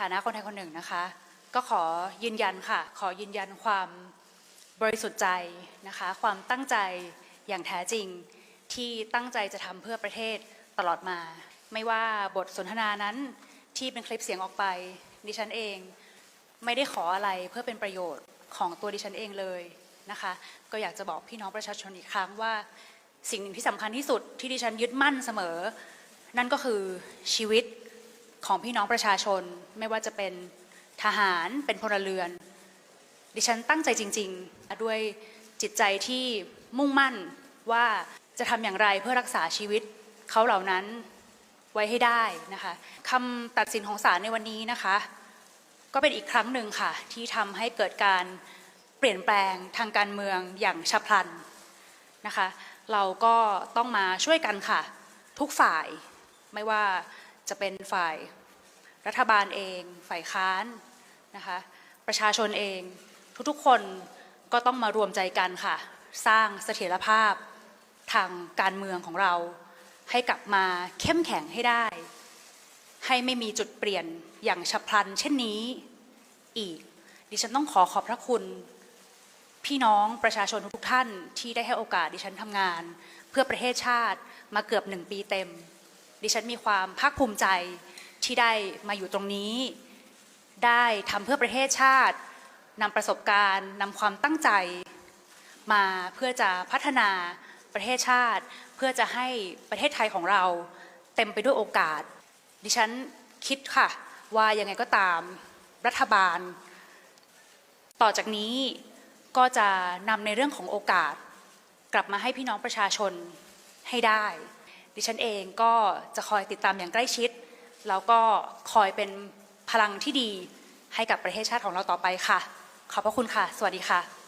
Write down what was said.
ฐานะคนไทยคนหนึ่งนะคะ ก็ขอยืนยันค่ะ ขอยืนยันความบริสุทธิ์ใจนะคะ ความตั้งใจอย่างแท้จริงที่ตั้งใจจะทำเพื่อประเทศตลอดมา ไม่ว่าบทสนทนานั้นที่เป็นคลิปเสียงออกไป ดิฉันเองไม่ได้ขออะไรเพื่อเป็นประโยชน์ของตัวดิฉันเองเลยนะคะ ก็อยากจะบอกพี่น้องประชาชนอีกครั้งว่า สิ่งหนึ่งที่สำคัญที่สุดที่ดิฉันยึดมั่นเสมอ นั่นก็คือชีวิต ของพี่น้องประชาชน ไม่ว่าจะเป็นทหารเป็นพลเรือน ดิฉันตั้งใจจริง ๆ ด้วยจิตใจที่มุ่งมั่นว่าจะทำอย่างไรเพื่อรักษาชีวิตเขาเหล่านั้นไว้ให้ได้นะคะคำตัดสินของศาลในวันนี้นะคะ ก็เป็นอีกครั้งหนึ่งค่ะ ที่ทำให้เกิดการเปลี่ยนแปลงทางการเมืองอย่างฉับพลันนะคะ เราก็ต้องมาช่วยกันค่ะ ทุกฝ่ายไม่ว่า จะเป็นฝ่ายรัฐบาลเอง ฝ่ายค้านนะคะประชาชนเอง ทุกๆคนก็ต้องมารวมใจกันค่ะ สร้างเสถียรภาพทางการเมืองของเรา ให้กลับมาเข้มแข็งให้ได้ ให้ไม่มีจุดเปลี่ยนอย่างฉับพลัน เช่นนี้อีก ดิฉันต้องขอขอบพระคุณพี่น้องประชาชนทุกท่านที่ได้ให้โอกาสดิฉันทำงาน เพื่อประเทศชาติมาเกือบหนึ่งปีเต็ม ดิฉันมีความภาคภูมิใจที่ได้มาอยู่ตรงนี้ ได้ทำเพื่อประเทศชาตินำประสบการณ์นำความตั้งใจ มาเพื่อจะพัฒนาประเทศชาติ เพื่อจะให้ประเทศไทยของเราเต็มไปด้วยโอกาส ดิฉันคิดค่ะ ว่ายังไงก็ตามรัฐบาล ต่อจากนี้ก็จะนำในเรื่องของโอกาส กลับมาให้พี่น้องประชาชนให้ได้ ดิฉันเองก็จะคอยติดตามอย่างใกล้ชิด แล้วก็คอยเป็นพลังที่ดีให้กับประเทศชาติของเราต่อไปค่ะ ขอบพระคุณค่ะ สวัสดีค่ะ